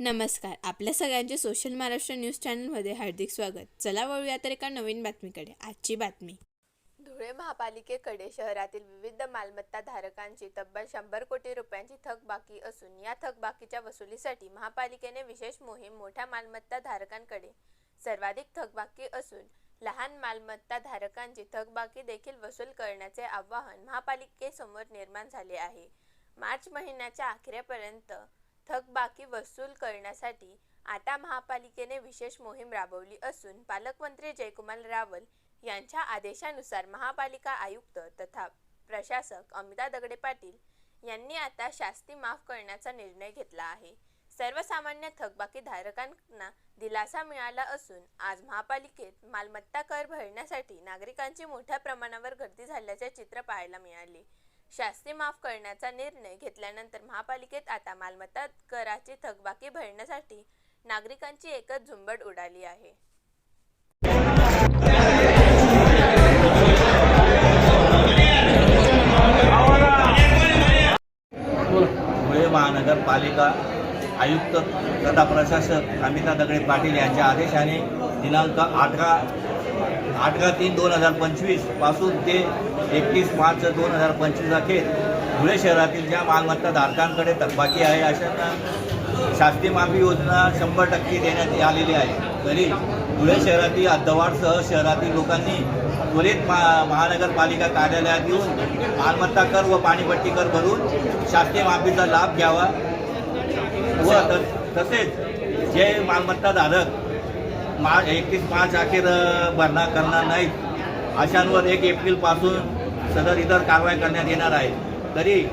नमस्कार. आपल्या सगळ्यांचे सोशल महाराष्ट्र न्यूज चॅनलमध्ये हार्दिक स्वागत. चला वळूया तर एका नवीन बातमीकडे. आजची बातमी. धुळे महापालिकेकडे शहरातील विविध मालमत्ता धारकांची तब्बल शंभर कोटी रुपयांची थकबाकी असून या थकबाकीच्या वसुलीसाठी महापालिकेने विशेष मोहीम मोठ्या मालमत्ता धारकांकडे सर्वाधिक थकबाकी असून लहान मालमत्ता धारकांची थकबाकी देखील वसूल करण्याचे आवाहन महापालिकेसमोर निर्माण झाले आहे. मार्च महिन्याच्या अखेरपर्यंत थकबाकी वसूल करण्यासाठी आता महापालिकेने विशेष मोहीम राबवली असून पालकमंत्री जयकुमार रावल यांच्या आदेशानुसार महापालिका आयुक्त तथा प्रशासक अमिता दगडे पाटील यांनी आता शास्ती माफ करण्याचा निर्णय घेतला आहे. सर्वसामान्य थकबाकी धारकांना दिलासा मिळाला असून आज महापालिकेत मालमत्ता कर भरण्यासाठी नागरिकांची मोठ्या प्रमाणावर गर्दी झाल्याचे चित्र पाहायला मिळाले. शास्ती माफ करण्याचा निर्णय घेतल्यानंतर महापालिकेत आता मालमत्ता कराची थकबाकी भरण्यासाठी नागरिकांची एकच झुंबड उडाली आहे. धुळे महानगरपालिका आयुक्त तथा प्रशासक अमिता दगडे पाटील यांच्या आदेशाने दिनांक अठरा अठरा तीन दोन हजार पंचवीसपासून ते एकतीस मार्च दोन हजार पंचवीस अखेर धुळे शहरातील ज्या मालमत्ता धारकांकडे थकबाकी आहे अशांना शास्ती माफी योजना शंभर टक्के देण्यात आलेली आहे. तरी धुळे शहरातील अद्दवाडसह शहरातील लोकांनी त्वरित मा महानगरपालिका कार्यालयात येऊन मालमत्ता कर व पाणीपट्टी कर भरून शासकीय माफीचा लाभ घ्यावा व त- तसेच जे मालमत्ता धारक मा एकतीस मार्च अखेर भरणा करणार नाहीत. अशांवर एक एप्रिलपासून सदर इतर कारवाई करण्यात येणार आहे. तरी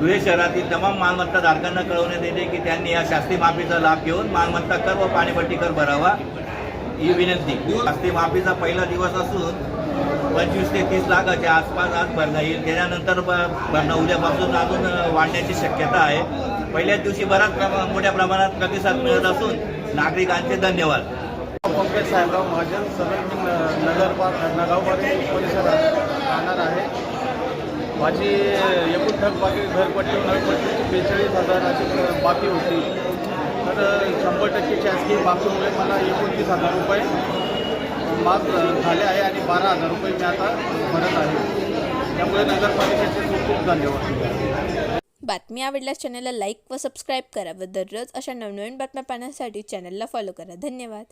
धुळे शहरातील तमाम मालमत्ता धारकांना कळवण्यात येते की त्यांनी या शास्ती माफीचा लाभ घेऊन मालमत्ता कर व पाणीपट्टी कर भरावा ही विनंती. शास्ती माफीचा पहिला दिवस असून पंचवीस ते तीस लाखाच्या आसपास आज भरणं येईल. त्याच्यानंतर ब- भरणं उद्यापासून अजून वाढण्याची शक्यता आहे. पहिल्याच दिवशी बराच प्रमा- मोठ्या प्रमाणात प्रतिसाद मिळत असून नागरिकांचे धन्यवाद. पंकज साहेबराव महाजन सदर मी नगरपा नगावमध्ये परिसरात राहणार आहे. माझी एकूण थकबाकी घरपट्टी नळपट्टी बेचाळीस हजाराची बाकी होती. तर शंभर टक्के शासकीय बाकीमुळे मला एकोणतीस हजार रुपये माफ झाले आहे आणि बारा हजार रुपये मी आता भरत आहे. त्यामुळे नगरपालिकेचे खूप खूप धन्यवाद. बातमी आवडल्यास चॅनलला लाईक व सबस्क्राईब करा व दररोज अशा नवनवीन बातम्या पाहण्यासाठी चॅनलला फॉलो करा. धन्यवाद.